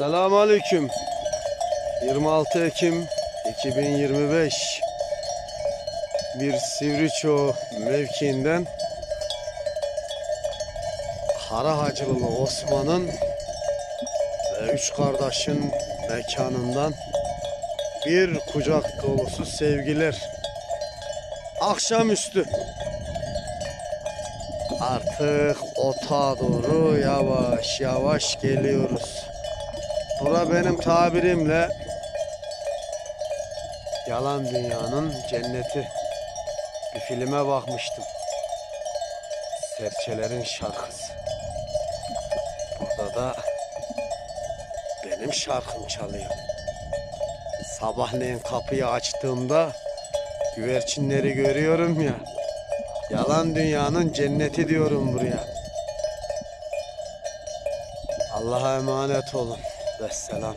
Selamun Aleyküm. 26 Ekim 2025 bir Sivriço mevkiinden Karahacılı Osman'ın ve üç kardeşin mekanından bir kucak dolusu sevgiler. Akşamüstü artık ota doğru yavaş yavaş geliyoruz. Bura benim tabirimle yalan dünyanın cenneti. Bir filme bakmıştım. Serçelerin şarkısı. Burada da benim şarkım çalıyor. Sabahleyin kapıyı açtığımda güvercinleri görüyorum ya. Yalan dünyanın cenneti diyorum buraya. Allah'a emanet olun. Vesselam.